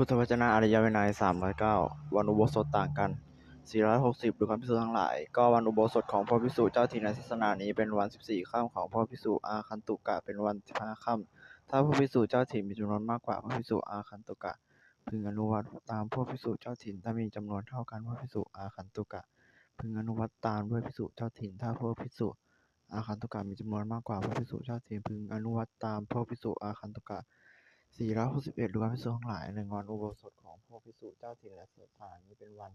พุทธวจนะอริยวินัยสามร้อยเก้าวันอุโบสถต่างกันสี่ร้อยหกสิบดูความพิสูจน์ทั้งหลาย ก็วันอุโบสถของพระภิกษุเจ้าถิ่นในศาสนานี้เป็นวันสิบสี่ค่ำของพระภิกษุอาคันตุกะเป็นวันสิบห้าค่ำถ้าพระภิกษุเจ้าถิ่นมีจำนวนมากกว่าพระภิกษุอาคันตุกะ พึงอนุวัตตามพวกภิกษุเจ้าถิ่นถ้ามีจำนวนเท่ากันพวกภิกษุอาคันตุกะ พึงอนุวัตตามด้วยภิกษุเจ้าถิ่นถ้าพวกภิกษุอาคันตุกะมีจำนวนมากกว่าพวกภิกษุเจ้าถิ่นพึงอนุวัตตามพวกภิกษุอาคันตุกะ สี่ร้อยหกสิบเอ็ดดูการภิกษุทั้งหลายหนึ่งวันอุโบสถของพวกภิกษุเจ้าถิ่นและสถานนี้เป็นวัน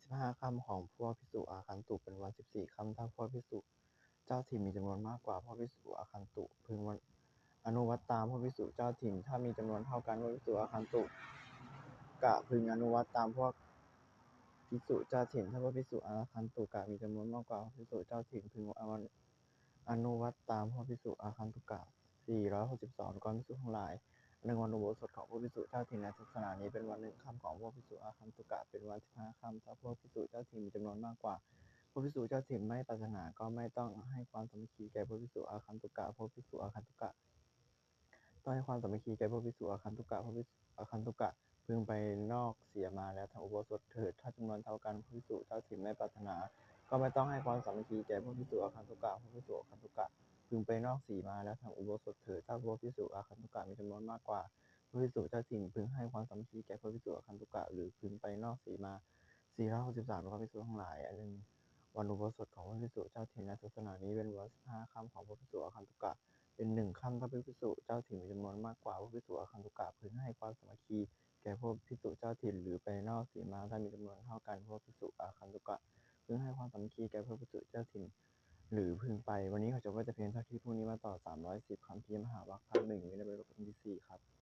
สิบห้าค่ำของพวกภิกษุอาคันตุเป็นวันสิบสี่ค่ำถ้าพวกภิกษุเจ้าถิ่นมีจำนวนมากกว่าพวกภิกษุอาคันตุพึงวันอนุวัตตามพวกภิกษุเจ้าถิ่น ถ้ามีจำนวนเท่ากันพวกภิกษุอาคันตุกะพึงอนุวัตตามพวกภิกษุเจ้าถิ่น ถ้าพวกภิกษุอาคันตุกะมีจำนวนมากกว่าพวกภิกษุเจ้าถิ่นพึงอนุวัตตามพวกภิกษุอาคันตุกะสี่ร้อยหกสิบสองก่อนภิกษุทั้งหลาย หนึ่งวันอุโบสถของพวกภิกษุเจ้าถิ่นในศาสนานี้เป็นวันหนึ่งค่ำของพวกภิกษุอาคันตุกะเป็นวันสิบห้าค่ำถ้าพวกภิกษุเจ้าถิ่นมีจำนวนมากกว่าพวกภิกษุเจ้าถิ่นไม่ปรารถนาก็ไม่ต้องให้ความสามัคคีแก่พวกภิกษุอาคันตุกะพวกภิกษุอาคันตุกะต้องให้ความสามัคคีแก่พวกภิกษุอาคันตุกะพวกภิกษุอาคันตุกะพึงไปนอกเสียมาแล้วทำอุโบสถเถิดถ้าจำนวนเท่ากันพวกภิกษุเจ้าถิ่นไม่ปรารถนา ก็ไม่ต้องให้ความสามัคคีแก่พวกภิกษุอาคันตุกะพวกภิกษุอาคันตุกะ พึงไปนอกสีมาแล้วทำอุโบสถเถิดถ้าพวกภิกษุอาคันตุกะมีจำนวนมากกว่าพระภิกษุเจ้าถิ่นพึงให้ความสามัคคีแก่พระภิกษุอคันตุกะหรือพึงไปนอกสีมาสี่ร้อยหกสิบสามพระภิกษุทั้งหลายอันหนึ่งวันอุโบสถของพระภิกษุเจ้าถิ่นในศาสนานี้เป็นวันห้าค่ำของพระภิกษุอคันตุกะ เป็นหนึ่งค่ำถ้าพระภิกษุเจ้าถิ่นมีจำนวนมากกว่าพระภิกษุอคันตุกะพึงให้ความสามัคคีแก่พวกภิกษุเจ้าถิ่นหรือไปนอกสีมาถ้ามีจำนวนเท่ากันพวกภิกษุอาคันตุกะ พึงให้ความสามัคคีแก่พวกภิกษุเจ้า มาต่อสามร้อยสิบคำพีมหาวรรคภาคหนึ่งนี้ในบทที่สี่ครับ